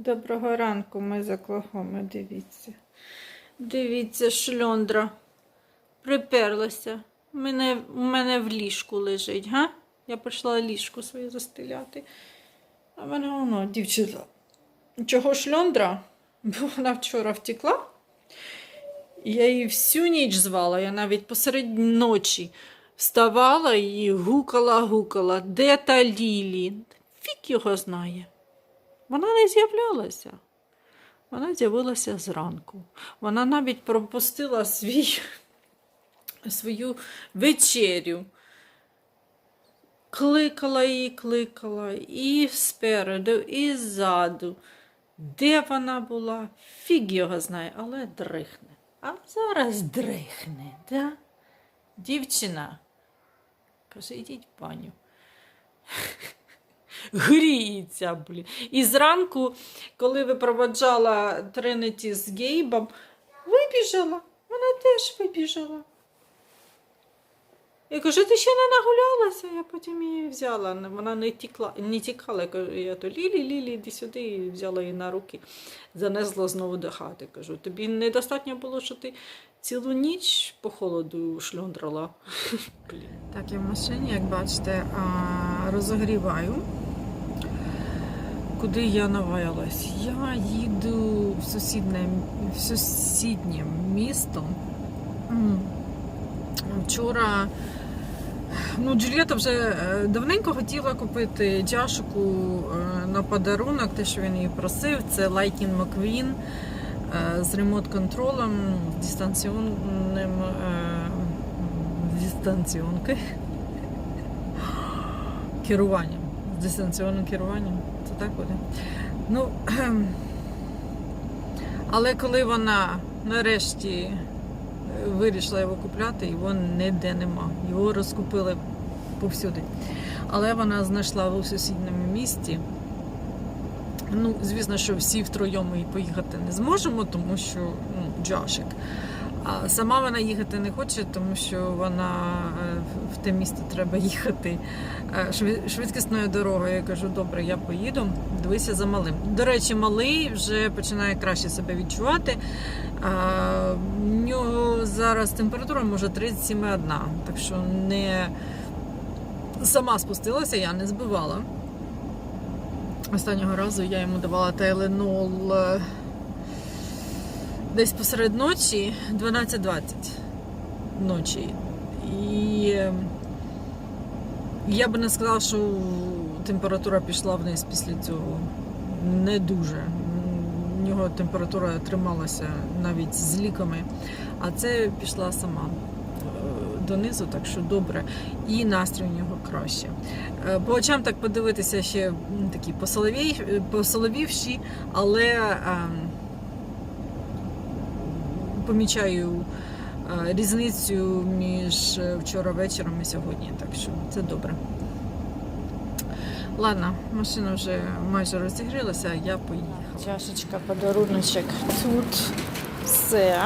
Доброго ранку, ми з Оклахоми, дивіться. Дивіться, шльондра приперлася. У мене, у мене в ліжку лежить, га? Я прийшла ліжко своє застеляти. А мене воно, дівчина. Чого шльондра? Бо вона вчора втекла. Я її всю ніч звала, я навіть посеред ночі вставала і гукала-гукала. Де та Лілі? Фік його знає. Вона не з'являлася. Вона з'явилася зранку. Вона навіть пропустила свій, свою вечерю. Кликала її, кликала і спереду, і ззаду. Де вона була? Фіг його знає, але дрихне. А зараз дрихне, да? Дівчина. Каже, йдіть, паню. Гріється, блін. І зранку, коли випроводжала Тринеті з Гейбом, вибіжала. Вона теж вибіжала. Я кажу, ти ще не нагулялася, я потім її взяла. Вона не тікла, не тікала. Я кажу, я то Лілі, Лілі, іди сюди і взяла її на руки, занесла знову до хати. Кажу, тобі недостатньо було, що ти цілу ніч по холоду шльондрала. Так, я в машині, як бачите, розогріваю. Куди я наваялась? Я їду в сусіднє, в сусіднє місто. Вчора ну, Джульєта вже е, давненько хотіла купити чашку е, на подарунок, те, що він її просив. Це Lightning McQueen е, з ремонт-контролем, е, дистанціонки. керуванням. З дистанційним керуванням. Так буде. Ну, але коли вона нарешті вирішила його купляти, його ніде нема. Його розкупили повсюди. Але вона знайшла у сусідньому місті. Ну, звісно, що всі втроєм ми поїхати не зможемо, тому що ну, Джашик. А сама вона їхати не хоче, тому що вона е, в те місто треба їхати е, швидкісною дорогою. Я кажу, добре, я поїду, дивися за малим. До речі, малий вже починає краще себе відчувати. В нього зараз температура може 37,1, так що не сама спустилася, я не збивала. Останнього разу я йому давала Тайленол десь посеред ночі 12.20 ночі. І е, я би не сказала, що температура пішла вниз після цього. Не дуже. У нього температура трималася навіть з ліками, а це пішла сама е, донизу, так що добре. І настрій у нього краще. Е, По очам так подивитися ще такі посоловівші, але ем, помічаю е, різницю між е, вчора вечором і сьогодні, так що це добре. Ладно, машина вже майже розігрілася, я поїхала. Чашечка, подаруночок. Тут все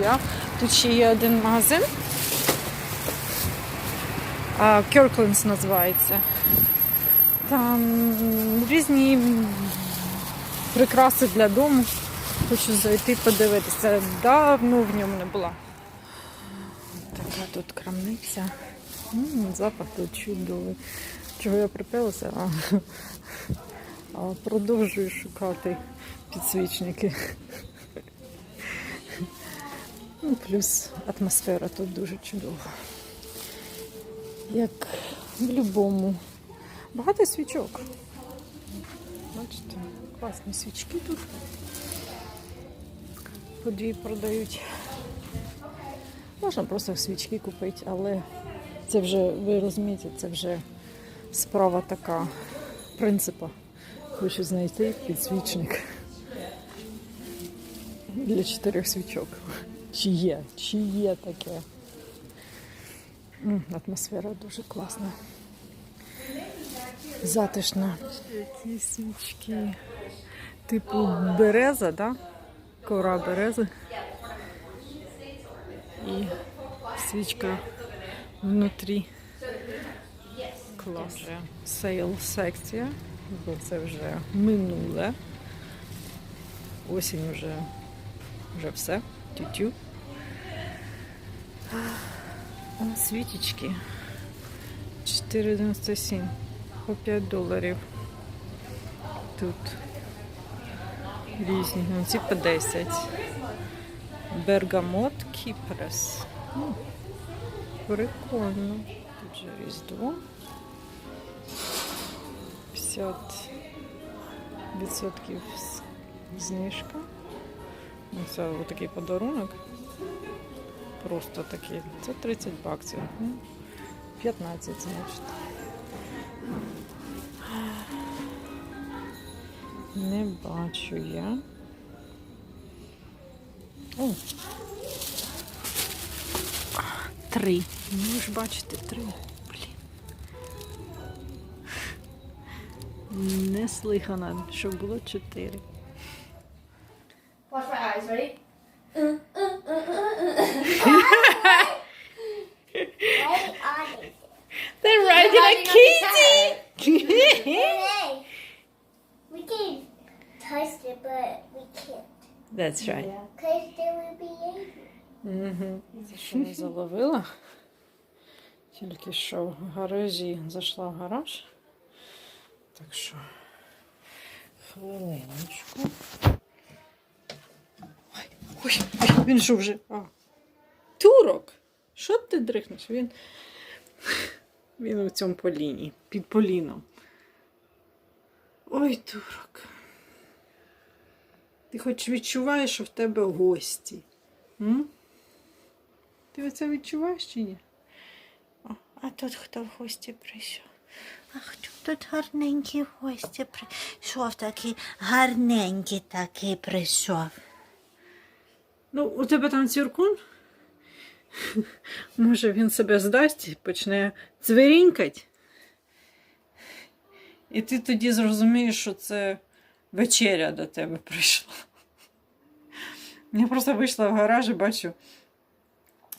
є. Тут ще є один магазин. Кірклендс називається. Там різні прикраси для дому. Хочу зайти подивитися. Давно в ньому не була. Така тут крамниця. М, запах тут чудовий. Чого я припилася? А, а продовжую шукати підсвічники. Ну, плюс атмосфера тут дуже чудова. Як в будь-якому. Багато свічок. Бачите, класні свічки тут. По дві продають. Можна просто свічки купити, але це вже, ви розумієте, це вже справа така принципа. Хочу знайти підсвічник для чотирьох свічок. Чи є, чи є таке. Атмосфера дуже класна. Затишна. Які свічки. Типу береза, да? Кора берези. І свічка внутрі. Клас. Сейл секція, бо це вже минуле. осінь вже, вже все. Тю-тю. Свічечки. 4,97 по 5 доларів. Тут різні. Ну, ці по 10. Бергамот Кіпрес. Прикольно. Тут же Різдво. 50 відсотків знижка. Ну, Це такий подарунок. Просто такий. Це 30 баксів. Ну, 15, значить. Не бачу я. О. Три. Ну, ж бачите, три. Блін. Не що було чотири. Watch my eyes, ready? They're riding a kitty! We can it, but we can't. That's right. Because there will be angry. Угу. Це що не заловила? Тільки що в гаражі зайшла в гараж. Так що хвилиночку. Ой, ой, ой, він що вже. А. Турок! Що ти дрихнеш? Він. Він у цьому поліні, під поліном. Ой, турок. Ти хоч відчуваєш, що в тебе гості. М? Ти оце відчуваєш чи ні? О, а тут хто в гості прийшов? А хто тут гарненький гості прийшов, такий гарненький такий прийшов. Ну, у тебе там цвіркун? Може, він себе здасть і почне цвірінькать? І ти тоді зрозумієш, що це вечеря до тебе прийшла. Я просто вийшла в гараж і бачу,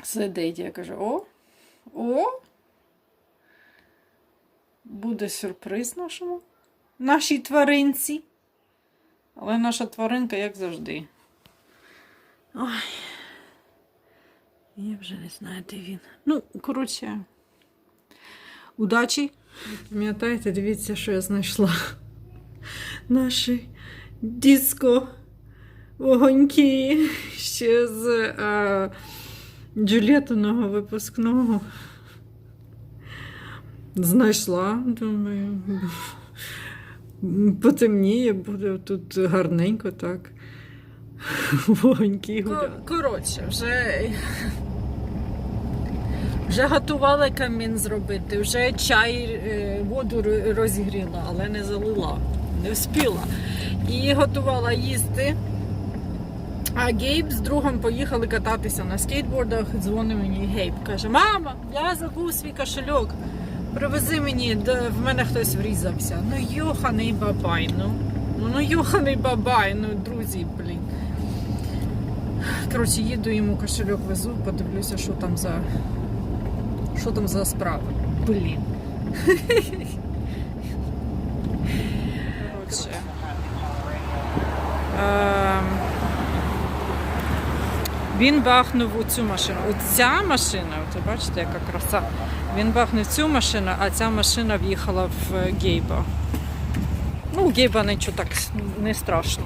сидить. Я кажу: о, о, буде сюрприз нашому, нашій тваринці. Але наша тваринка, як завжди. Ой. Я вже не знаю, де він. Ну, коротше, удачі. Пам'ятаєте, дивіться, що я знайшла. Наші диско вогоньки ще з е, Джуліетиного випускного. Знайшла, думаю. Потемніє, буде тут гарненько так. Вогоньки. Коротше, вже. Вже готувала камін зробити, вже чай, е, воду ро- розігріла, але не залила, не вспіла. І готувала їсти. А Гейб з другом поїхали кататися на скейтбордах. Дзвонить мені Гейб. Каже: Мама, я забув свій кошельок. Привези мені, де в мене хтось врізався. Ну, йоханий бабай, ну. Ну, ну йоханий бабай, ну, друзі, блін. Коротше, їду йому кошельок везу, подивлюся, що там за. Що там за справи. Блін. Коротше. Ем, Він бахнув у цю машину. Оця машина, от бачите, яка краса. Він бахнув цю машину, а ця машина в'їхала в е, Гейба. Ну, у Гейба нічого так не страшно.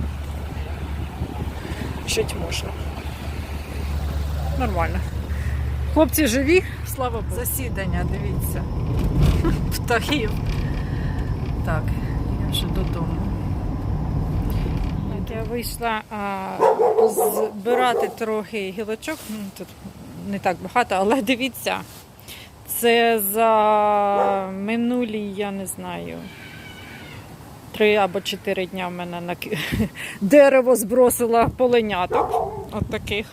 Жити можна. Нормально. Хлопці живі, слава Богу. Засідання, дивіться. Птахів. Так, я вже додому. Вийшла а, збирати трохи гілочок. Ну, тут не так багато, але дивіться. Це за минулі, я не знаю. Три або чотири дня в мене на дерево збросила поленяток. От таких.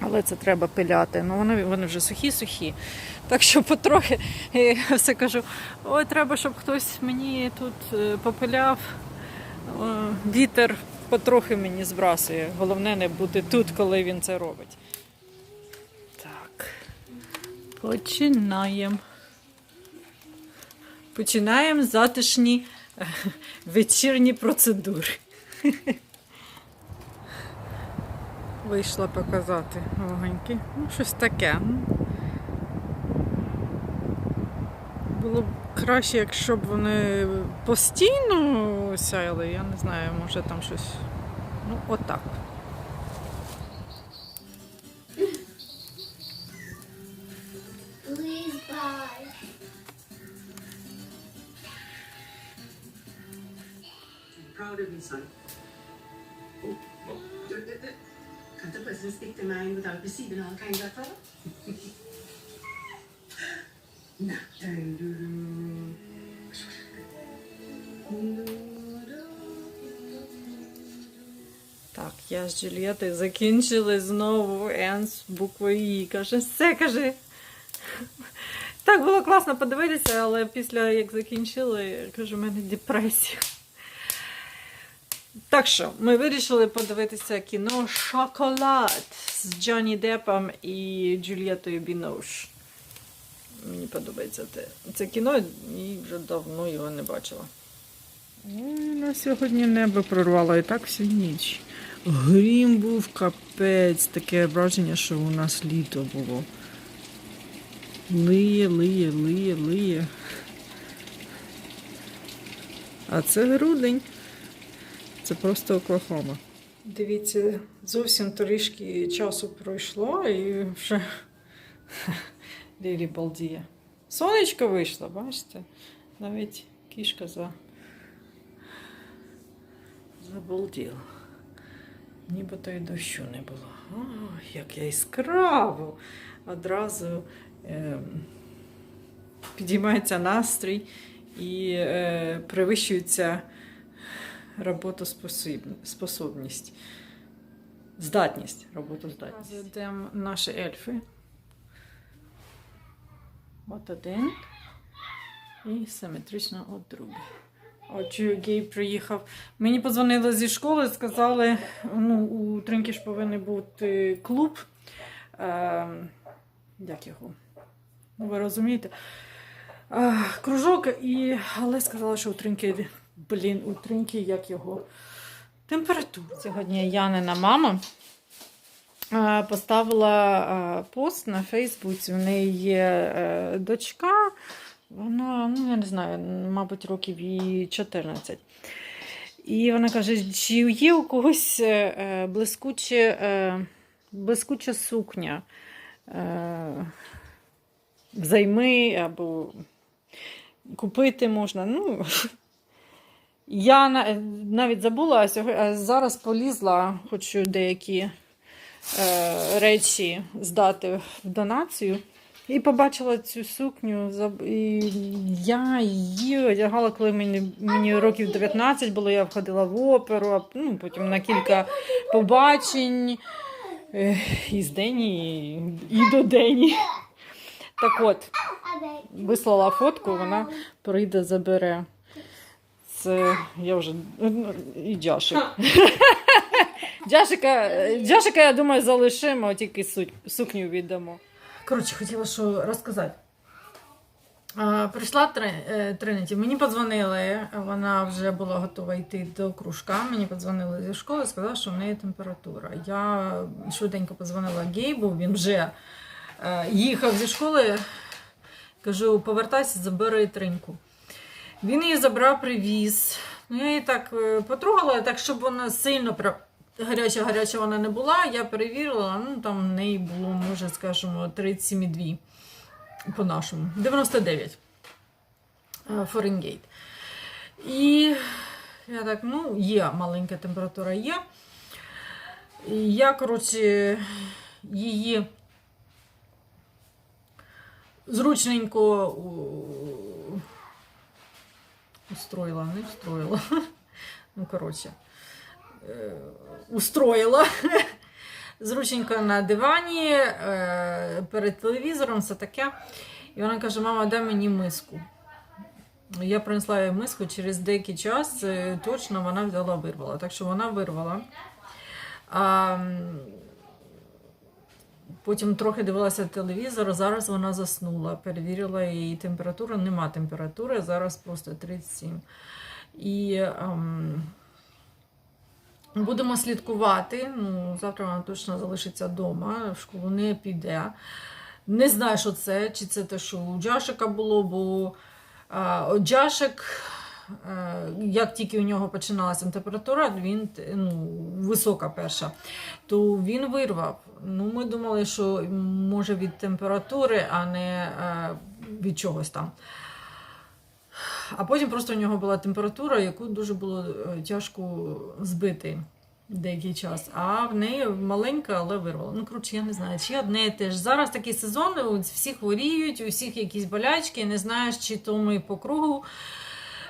Але це треба пиляти. Ну, вони, вони вже сухі-сухі. Так що потрохи я все кажу: ой, треба, щоб хтось мені тут е, попиляв. О, Вітер потрохи мені збрасує. Головне не бути тут, коли він це робить. Так. Починаємо. Починаємо затишні е, вечірні процедури. вийшла показати вогоньки. Ну, щось таке. Було б краще, якщо б вони постійно сяяли. Я не знаю, може там щось. Ну, отак. Proud of you, son. Oh, oh, du, du, du. Kan ikke plutselig stikke til meg without receiving all kinds of trouble. Nothing to я з Джулієтою закінчили знову Н з буквою І. Каже, все каже. Так було класно подивитися, але після як закінчили, кажу, у мене депресія. Так що, ми вирішили подивитися кіно Шоколад з Джонні Деппом і Джулієтою Бінош. Мені подобається те. це кіно, і вже давно його не бачила. На сьогодні небо прорвало і так всю ніч. Грім був капець, таке враження, що у нас літо було. Лиє, лиє, лиє, лиє. А це грудень. Це просто Оклахома. Дивіться, зовсім трішки часу пройшло і вже Лілі балдіє. Сонечко вийшло, бачите? Навіть кішка за... забалділа. Нібито й дощу не було. О, як яскраво! Одразу е, підіймається настрій і е, перевищується роботоспособність. Здатність, роботоздатність. Йдемо наші ельфи. От один. І симетрично от другий. От чую, приїхав. Мені подзвонили зі школи, сказали, ну, у Тринки ж повинен бути клуб. Е, як його? Ну, ви розумієте? Е, кружок, і, але сказали, що у Тринки, блін, у Тринки, як його? Температура. Сьогодні Янина мама е, поставила е, пост на Фейсбуці. У неї є е, дочка. Вона, ну я не знаю, мабуть, років їй 14. І вона каже: чи є у когось е, е, блискуче, е, блискуча сукня? Взайми або купити можна. Ну, я навіть забула, а, зараз полізла, хочу деякі речі здати в донацію. І побачила цю сукню. І я її одягала, коли мені, мені років 19 було, я входила в оперу, а ну, потім на кілька побачень і з Дені, і до Дені. Так от, вислала фотку, вона прийде, забере. Це я вже і Джашик. Джашика, Джашика, я думаю, залишимо, тільки сукню віддамо. Коротше, хотіла що розказати. Прийшла е, мені подзвонили, вона вже була готова йти до кружка. Мені подзвонили зі школи, сказали, що в неї температура. Я швиденько подзвонила Гейбу, він вже е, їхав зі школи. Кажу, повертайся, забери триньку. Він її забрав, привіз. Ну, я її так е, потрогала, так, щоб вона сильно прям гаряча-гаряча вона не була. Я перевірила, ну там в неї було, може, скажімо, 37,2 по-нашому. 99 е, Фаренгейт. І я так, ну, є маленька температура є. І я, коротше, її зручненько устроїла, не устроїла. Ну, коротше, устроїла. Зручненько на дивані, е, перед телевізором, все таке. І вона каже: мама, дай мені миску. Я принесла їй миску через деякий час, е, точно вона взяла вирвала. Так що вона вирвала. А, потім трохи дивилася телевізор, зараз вона заснула. Перевірила її температуру, нема температури, зараз просто 37. І ем, Будемо слідкувати. Ну, завтра вона точно залишиться вдома, в школу не піде. Не знаю, що це, чи це те, що у Джашика було, бо а, Джашик, е, як тільки у нього починалася температура, він ну, висока перша, то він вирвав. Ну, ми думали, що може від температури, а не е, від чогось там. А потім просто у нього була температура, яку дуже було е, тяжко збити деякий час. А в неї маленька, але вирвала. Ну, коротше, я не знаю, чи одне і те ж. Зараз такий сезон, всі хворіють, у всіх якісь болячки, не знаєш, чи то ми по кругу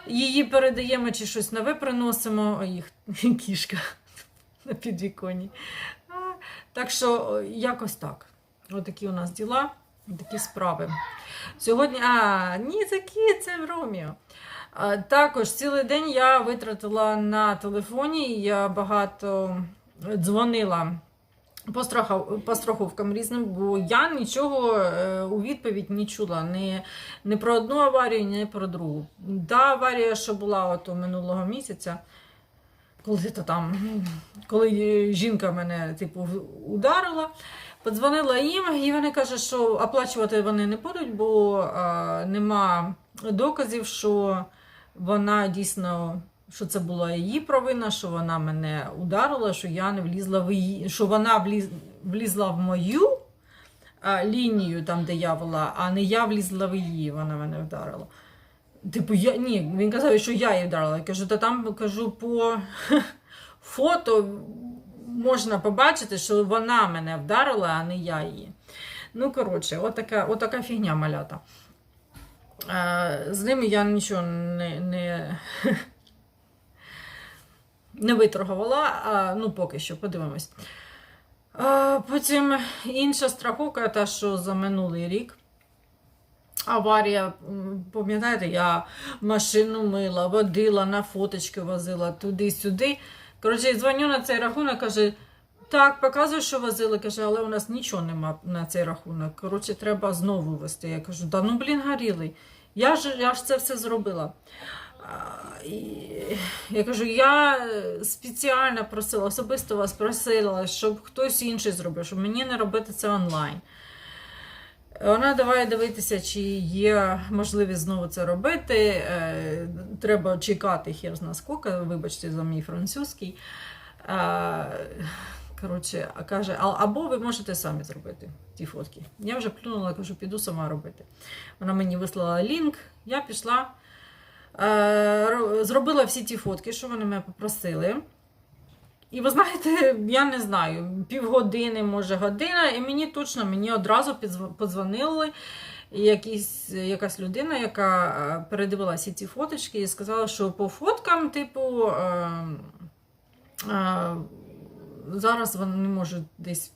її передаємо, чи щось нове приносимо. А їх кішка на підвіконні. А, Так що якось так. Отакі у нас діла, такі справи. Сьогодні, а, ні, це це Роміо. Також цілий день я витратила на телефоні, я багато дзвонила по, страховкам різним, бо я нічого е, у відповідь не чула. Ні, ні про одну аварію, ні про другу. Та аварія, що була от минулого місяця, коли то там, коли жінка мене типу, ударила. Подзвонила їм, і вони кажуть, що оплачувати вони не будуть, бо а, нема доказів, що вона дійсно, що це була її провина, що вона мене ударила, що я не влізла в її, що вона вліз, влізла в мою а, лінію, там, де я була, а не я влізла в її, вона мене вдарила. Типу, я ні, він казав, що я її вдарила. Я кажу, та там кажу по фото можна побачити, що вона мене вдарила, а не я її. Ну, коротше, отака, отака фігня малята. З ними я нічого не, не, не виторгувала, а, ну поки що, подивимось. А, потім інша страховка, та, що за минулий рік. Аварія, пам'ятаєте, я машину мила, водила, на фоточки возила туди-сюди. Коротше, дзвоню на цей рахунок, каже, так, показує, що возили, каже, але у нас нічого нема на цей рахунок. Коротше, треба знову вести. Я кажу, да ну блін, горілий. Я ж, я ж це все зробила. Я кажу, я е, спеціально просила, особисто вас просила, щоб хтось інший зробив, щоб мені не робити це онлайн. Вона давай дивитися, чи є можливість знову це робити. Е, Треба чекати хер зна скільки, вибачте за мій французький. Коротше, каже, або ви можете самі зробити ті фотки. Я вже плюнула, кажу, піду сама робити. Вона мені вислала лінк, я пішла, е, зробила всі ті фотки, що вони мене попросили. І ви знаєте, я не знаю, півгодини, може година, і мені точно мені одразу подзвонили якісь, якась людина, яка е, передивилася ці фоточки і сказала, що по фоткам, типу, е, е, зараз вони можуть десь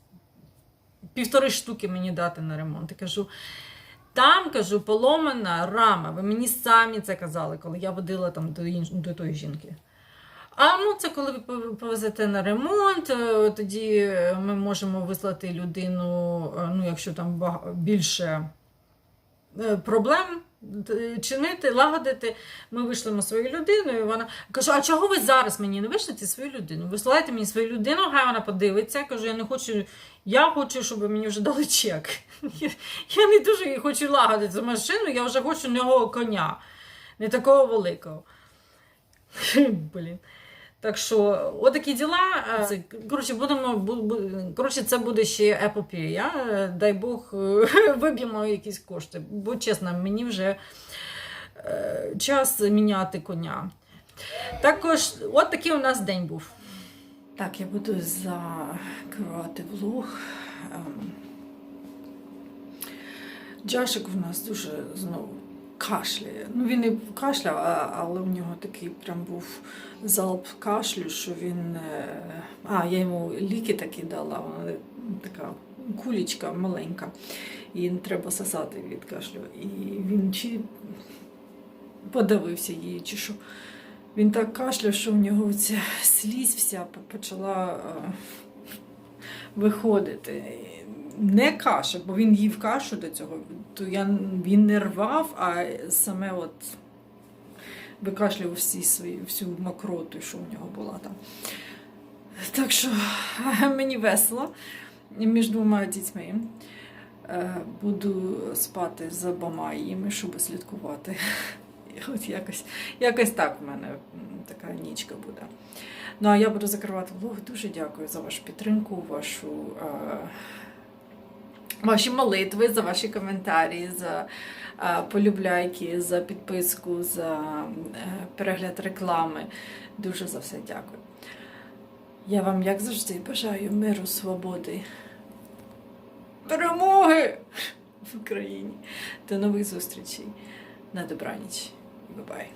півтори штуки мені дати на ремонт. Я кажу, там кажу, поломана рама. Ви мені самі це казали, коли я водила там до, інш... до тої жінки. А ну це коли ви повезете на ремонт, е, тоді ми можемо вислати людину, е, ну якщо там більше е, проблем чинити, лагодити. Ми вийшлемо свою людину, і вона кажу: а чого ви зараз мені не вишлете свою людину? Висилайте мені свою людину, хай вона подивиться. Кажу, я не хочу, я хочу, щоб мені вже дали чек. Я не дуже хочу лагодити цю машину, я вже хочу нього коня, не такого великого. Блін. Так що, отакі діла. Е, Це, коротше, будемо, бу- бу- коротше, це буде ще епопея. Е, Дай Бог, е, виб'ємо якісь кошти. Бо чесно, мені вже час міняти коня. Також, от такий у нас день був. Так, я буду закривати влог. Ем, Джашик в нас дуже знову кашляє. Ну, він і кашляв, але в нього такий прям був залп кашлю, що він. е, А, я йому ліки такі дала, вона така кулічка маленька. І треба сосати від кашлю. І він чи подавився її, чи що. Він так кашляв, що в нього ця слізь вся почала е, виходити. Не каша, бо він їв кашу до цього, то я, він не рвав, а саме от викашлював всі свої, всю мокроту, що в нього була там. Так що мені весело між двома дітьми. Е, Буду спати з обома їми, щоб слідкувати. От якось, якось так в мене така нічка буде. Ну а я буду закривати влог. Дуже дякую за вашу підтримку, вашу, е, ваші молитви, за ваші коментарі, за е, полюбляйки, за підписку, за е, перегляд реклами. Дуже за все дякую. Я вам, як завжди, бажаю миру, свободи, перемоги в Україні. До нових зустрічей. На добраніч. Bye-bye.